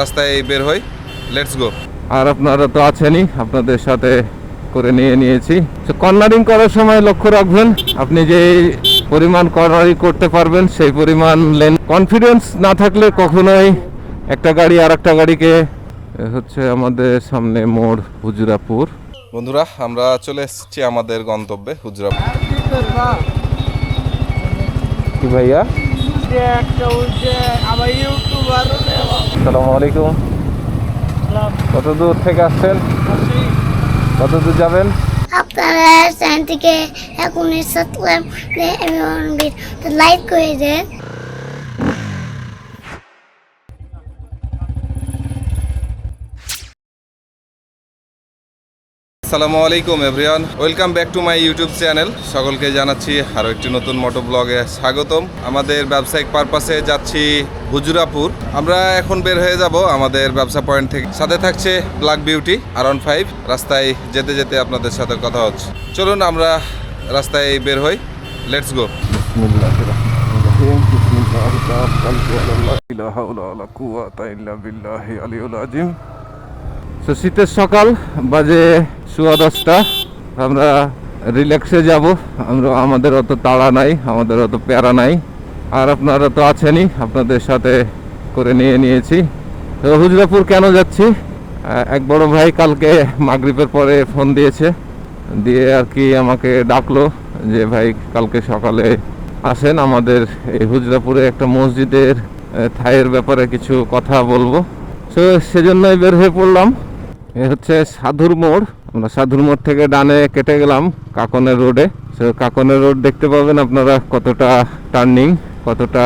রাস্তায় বের হই লেটস গো আর আপনারা তো আছেনই আপনাদের সাথে করে নিয়ে নিয়েছি। তো কর্নারিং করার সময় লক্ষ্য রাখবেন আপনি যে পরিমাণ কর্নারিং করতে পারবেন সেই পরিমাণ লেন কনফিডেন্স না থাকলে কখনোই একটা গাড়ি আর একটা গাড়িকে হচ্ছে আমাদের সামনে মোড় হুজুরাপুর। বন্ধুরা আমরা চলে এসেছি আমাদের গন্তব্যে হুজরাপুর। কি ভাইয়া? একটা ওই যে আমার ইউটিউবার আসসালামু আলাইকুম। কত দূর থেকে আসছেন? কত দূর যাবেন? আপনারা চ্যানেল থেকে এখন সাবস্ক্রাইব লাইক করে দেন। আসসালামু আলাইকুম, everyone. Welcome back to my YouTube channel. সকলকে জানাচ্ছি আরও একটি নতুন মোটো ব্লগে স্বাগতম। আমাদের ব্যবসায়িক পারপাসে যাচ্ছি হুজুরাপুর। আমরা এখন বের হয়ে যাব আমাদের ব্যবসা পয়েন্ট থেকে। সাথে থাকছে ব্ল্যাক বিউটি আর অন ফাইভ রাস্তায় যেতে যেতে আপনাদের সাথে কথা হচ্ছে। চলুন আমরা রাস্তায় বের হই। লেটস গো তো শীতের সকাল, বাজে সোয়া দশটা। আমরা রিল্যাক্সে যাব। আমরা, আমাদের অত তাড়া নাই, আমাদের অত প্যারা নাই। আর আপনারা তো আছেনই, আপনাদের সাথে করে নিয়ে নিয়েছি। তো, হুজরাপুর কেন যাচ্ছি? এক বড় ভাই কালকে মাগরিবের পরে ফোন দিয়েছে। দিয়ে আর কি আমাকে ডাকলো যে, ভাই, কালকে সকালে আসেন। আমাদের এই হুজরাপুরে একটা মসজিদের থায়ের ব্যাপারে কিছু কথা বলব। তো, সেজন্যই বের হয়ে পড়লাম। এ হচ্ছে সাধুর মোড়। আমরা সাধুর মোড় থেকে ডানে কেটে গেলাম কাকনের রোডে। সে কাকনের রোড দেখতে পাবেন আপনারা কতটা টার্নিং, কতটা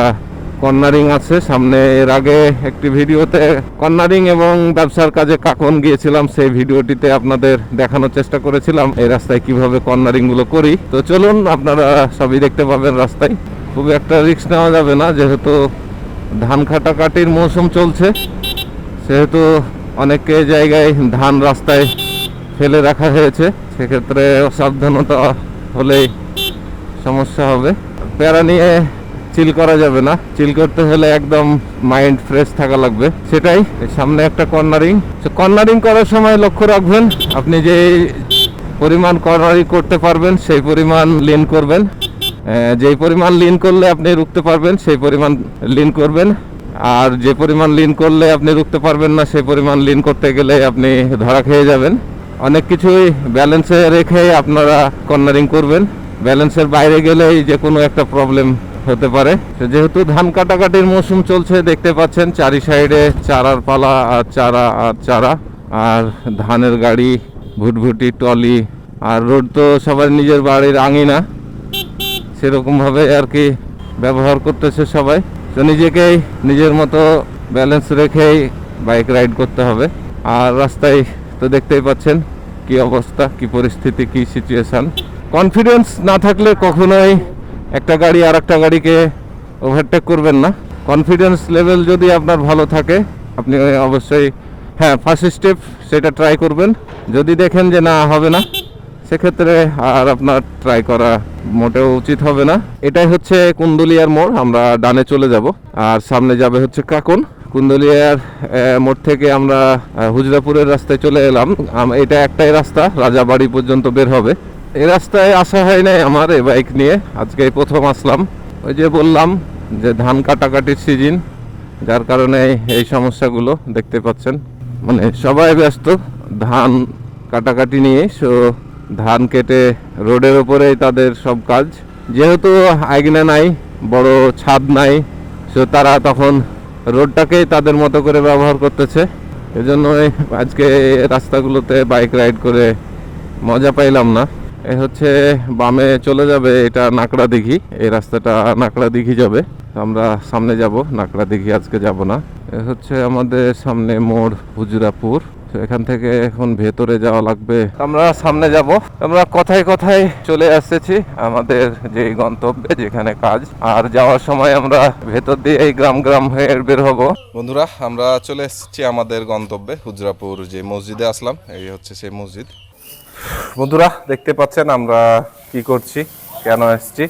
কর্নারিং আছে। সামনে এর আগে একটি ভিডিওতে কর্নারিং এবং ব্যবসার কাজে কাকন গিয়েছিলাম, সেই ভিডিওটিতে আপনাদের দেখানোর চেষ্টা করেছিলাম এই রাস্তায় কীভাবে কর্নারিংগুলো করি। তো চলুন, আপনারা সবই দেখতে পাবেন রাস্তায়। খুব একটা রিস্ক নেওয়া যাবে না, যেহেতু ধান কাটাকাটির মৌসুম চলছে, সেহেতু অনেকে জায়গায় ধান রাস্তায় ফেলে রাখা হয়েছে। সেক্ষেত্রে অসাবধানতা হলেই সমস্যা হবে। প্যারা নিয়ে চিল করা যাবে না। চিল করতে হলে একদম মাইন্ড ফ্রেশ থাকা লাগবে। সেটাই, সামনে একটা কর্নারিং কর্নারিং করার সময় লক্ষ্য রাখবেন, আপনি যে পরিমাণ কর্নারিং করতে পারবেন, সেই পরিমাণ লিন করবেন। যেই পরিমাণ লিন করলে আপনি রুখতে পারবেন, সেই পরিমাণ লিন করবেন। আর যে পরিমাণ লিন করলে আপনি রুখতে পারবেন না, সেই পরিমাণ লিন করতে গেলে আপনি ধরা খেয়ে যাবেন। অনেক কিছুই ব্যালেন্সে রেখে আপনারা কর্নারিং করবেন। ব্যালেন্সের বাইরে গেলেই যে কোনো একটা প্রবলেম হতে পারে। যেহেতু ধান কাটাকাটির মৌসুম চলছে, দেখতে পাচ্ছেন চারি সাইডে চারার পালা, আর চারা আর চারা, আর ধানের গাড়ি, ভুটভুটি টলি আর রোড তো সবার নিজের বাড়ির আঙিনা। সেরকমভাবে আর কি ব্যবহার করতেছে সবাই। তো নিজেকেই নিজের মতো ব্যালেন্স রেখেই বাইক রাইড করতে হবে। আর রাস্তায় তো দেখতেই পাচ্ছেন কি অবস্থা, কি পরিস্থিতি, কি সিচুয়েশান কনফিডেন্স না থাকলে কখনোই একটা গাড়ি আর একটা গাড়িকে ওভারটেক করবেন না। কনফিডেন্স লেভেল যদি আপনার ভালো থাকে, আপনি অবশ্যই হ্যাঁ ফার্স্ট স্টেপ সেটা ট্রাই করবেন। যদি দেখেন যে না, হবে না, সেক্ষেত্রে আর আপনার ট্রাই করা মোটেও উচিত হবে না। এটাই হচ্ছে কুন্দলিয়ার মোড়, আমরা ডানে চলে যাব। আর সামনে যাবে হচ্ছে কাকন। কুন্দলিয়ার মোড় থেকে আমরা হুজরাপুরের রাস্তায় চলে এলাম। এটা একটাই রাস্তা, রাজাবাড়ি পর্যন্ত বের হবে। এই রাস্তায় আসা হয় নাই আমার এই বাইক নিয়ে। আজকে প্রথম আসলাম। ওই যে বললাম যে ধান কাটাকাটির সিজন, যার কারণে এই সমস্যাগুলো দেখতে পাচ্ছেন। মানে সবাই ব্যস্ত, ধান কাটাকাটি নিয়ে। সো ধান কেটে রোডের ওপরেই তাদের সব কাজ। যেহেতু আইগনা নাই, বড় ছাদ নাই সো তারা তখন রোডটাকেই তাদের মতো করে ব্যবহার করতেছে। এজন্যই আজকে রাস্তাগুলোতে বাইক রাইড করে মজা পাইলাম না। এ হচ্ছে বামে চলে যাবে এটা নাকড়া দিঘি। এই রাস্তাটা নাকড়া দিঘি যাবে। আমরা সামনে যাব, নাকড়া দিঘি আজকে যাব না। এ হচ্ছে আমাদের সামনে মোড়, হুজুরাপুর। তো এখান থেকে এখন ভেতরে যাওয়া লাগবে। আমরা সামনে যাব। আমরা কথায় কথায় চলে এসেছি আমাদের যে গন্তব্যে যেখানে কাজ। আর যাওয়ার সময় আমরা ভেতর দিয়ে এই গ্রাম গ্রাম হয়ে বের হব। বন্ধুরা আমরা চলে এসেছি আমাদের গন্তব্যে হুজরাপুর যে মসজিদে আসলাম। এই হচ্ছে সেই মসজিদ। বন্ধুরা দেখতে পাচ্ছেন আমরা কি করছি কেন এসেছি?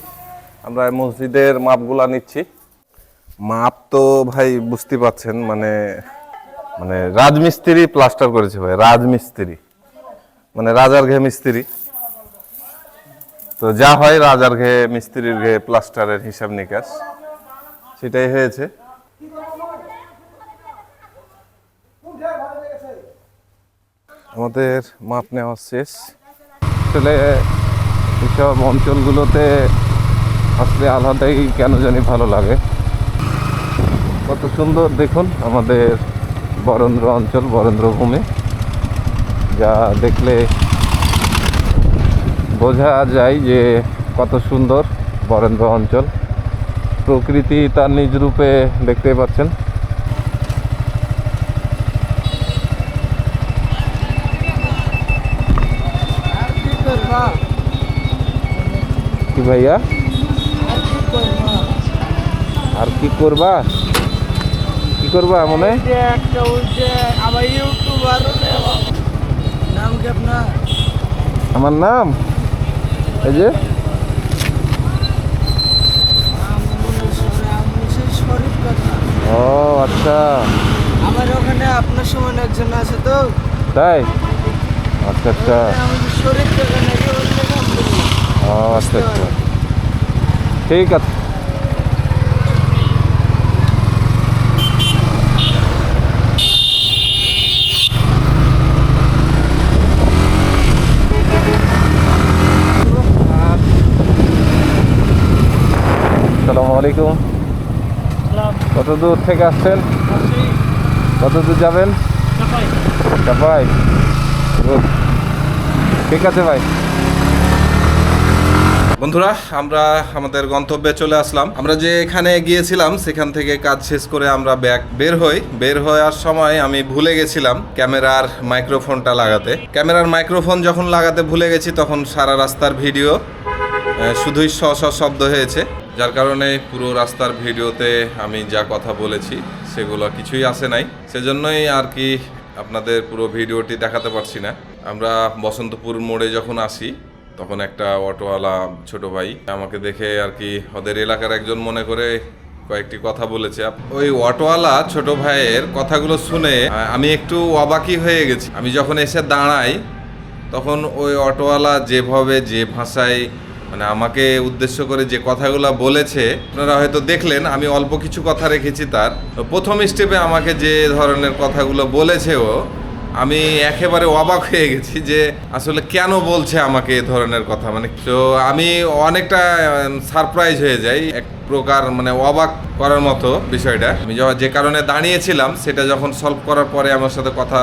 আমরা মসজিদের মাপগুলা নিচ্ছি। মাপ তো ভাই বুঝতে পাচ্ছেন মানে মানে রাজমিস্ত্রি প্লাস্টার করেছে ভাই, রাজমিস্ত্রি। মানে রাজার ঘে মিস্ত্রি। তো যা হয় রাজার ঘে, মিস্ত্রির ঘে প্লাস্টারের হিসাব নিকাশ। সেটাই হয়েছে। আমাদের মাপ নেওয়া শেষ। আসলে এইসব অঞ্চলগুলোতে আসলে আলাদাই কেন জানি ভালো লাগে। কত সুন্দর দেখুন আমাদের বরেন্দ্র অঞ্চল বরেন্দ্র ভূমি যা দেখলে বোঝা যায় যে কত সুন্দর বরেন্দ্র অঞ্চল। প্রকৃতি তার নিজ রূপে দেখতে পাচ্ছেন। কি ভাইয়া? আর কি করবা? করবা মনে? যে একটা ইউটিউবার নাম কি আপনার? আমার নাম? এই যে? ও আচ্ছা। আমার ওখানে আপনার সমান একজন আছে তো? তাই? আচ্ছা আচ্ছা। ও আচ্ছা আচ্ছা। ঠিক আছে। আসসালামু আলাইকুম। কত দূর থেকে আসছেন? কত দূর যাবেন? Good. ঠিক আছে ভাই। বন্ধুরা আমরা আমাদের গন্তব্যে চলে আসলাম। আমরা যে এখানে গিয়েছিলাম সেখান থেকে কাজ শেষ করে আমরা ব্যাগ বের হই। বের হওয়ার সময় আমি ভুলে গেছিলাম ক্যামেরার মাইক্রোফোনটা লাগাতে। ক্যামেরার মাইক্রোফোন যখন লাগাতে ভুলে গেছি তখন সারা রাস্তার ভিডিও শুধুই শ শব্দ হয়েছে। যার কারণে পুরো রাস্তার ভিডিওতে আমি যা কথা বলেছি সেগুলো কিছুই আসে নাই। সেজন্যই আর কি আপনাদের পুরো ভিডিওটি দেখাতে পারছি না। আমরা বসন্তপুর মোড়ে যখন আসি, তখন একটা অটোওয়ালা ছোট ভাই আমাকে দেখে আর কি ওদের এলাকার একজন মনে করে কয়েকটি কথা বলেছে। ওই অটোওয়ালা ছোট ভাইয়ের কথাগুলো শুনে আমি একটু অবাকি হয়ে গেছি। আমি যখন এসে দাঁড়াই, তখন ওই অটোওয়ালা যেভাবে যে ভাষায় মানে আমাকে উদ্দেশ্য করে যে কথাগুলো বলেছে, আপনারা হয়তো দেখলেন, আমি অল্প কিছু কথা রেখেছি তার। প্রথম স্টেপে আমাকে যে ধরনের কথাগুলো বলেছে ও আমি একেবারে অবাক হয়ে গেছি যে আসলে কেন বলছে আমাকে এ ধরনের কথা? মানে তো আমি অনেকটা সারপ্রাইজ হয়ে যাই এক প্রকার মানে অবাক করার মতো বিষয়টা। আমি যে কারণে দাঁড়িয়েছিলাম, সেটা যখন সলভ করার পরে আমার সাথে কথা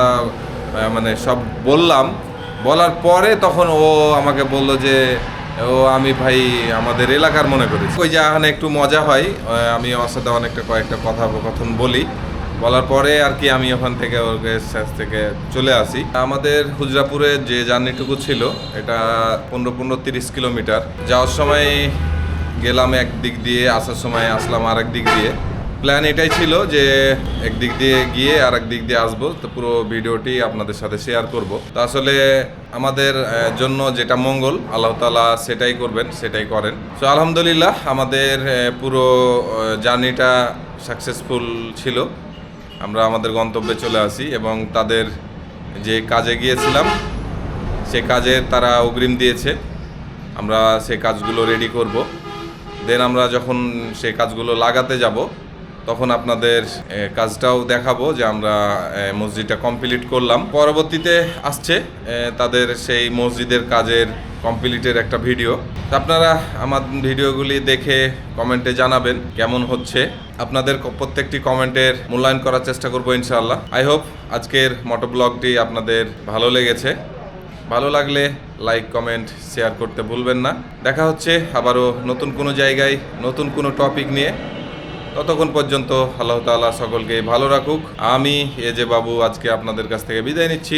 মানে সব বললাম, বলার পরে তখন ও আমাকে বলল যে ও আমি ভাই আমাদের এলাকার মনে করেছি। ওই যে এখানে একটু মজা হয় আমি ওর সাথে অনেকটা কয়েকটা কথা কথন বলি। বলার পরে আর কি আমি ওখান থেকে ওর কাছ থেকে চলে আসি। আমাদের হুজরাপুরে যে জার্নিটুকু ছিল, এটা পনেরো পনেরো তিরিশ কিলোমিটার। যাওয়ার সময় গেলাম এক দিক দিয়ে, আসার সময় আসলাম আর এক দিক দিয়ে। প্ল্যান এটাই ছিল যে একদিক দিয়ে গিয়ে আর এক দিক দিয়ে আসব। তো পুরো ভিডিওটি আপনাদের সাথে শেয়ার করব। তো আসলে আমাদের জন্য যেটা মঙ্গল, আল্লাহ তালা সেটাই করবেন, সেটাই করেন। তো আলহামদুলিল্লাহ আমাদের পুরো জার্নিটা সাকসেসফুল ছিল। আমরা আমাদের গন্তব্যে চলে আসি এবং তাদের যে কাজে গিয়েছিলাম, সে কাজের তারা অগ্রিম দিয়েছে। আমরা সে কাজগুলো রেডি করব। দেন আমরা যখন সেই কাজগুলো লাগাতে যাব তখন আপনাদের কাজটাও দেখাবো যে আমরা মসজিদটা কমপ্লিট করলাম। পরবর্তীতে আসছে তাদের সেই মসজিদের কাজের কমপ্লিটের একটা ভিডিও আপনারা আমার ভিডিওগুলি দেখে কমেন্টে জানাবেন কেমন হচ্ছে। আপনাদের প্রত্যেকটি কমেন্টের মূল্যায়ন করার চেষ্টা করব ইনশাআল্লাহ। আই হোপ আজকের মোটো ব্লগটি আপনাদের ভালো লেগেছে। ভালো লাগলে লাইক কমেন্ট শেয়ার করতে ভুলবেন না। দেখা হচ্ছে আবারও নতুন কোনো জায়গায়, নতুন কোনো টপিক নিয়ে। ততক্ষণ পর্যন্ত আল্লাহ তালা সকলকে ভালো রাখুক। আমি এ যে বাবু আজকে আপনাদের কাছ থেকে বিদায় নিচ্ছি।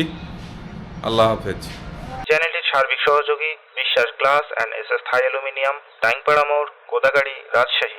আল্লাহ হাফেজ। চ্যানেলটির সার্বিক সহযোগী, Biswas glass and S S Thai aluminium Taingpara মোড়, কোদাগাড়ি, রাজশাহী।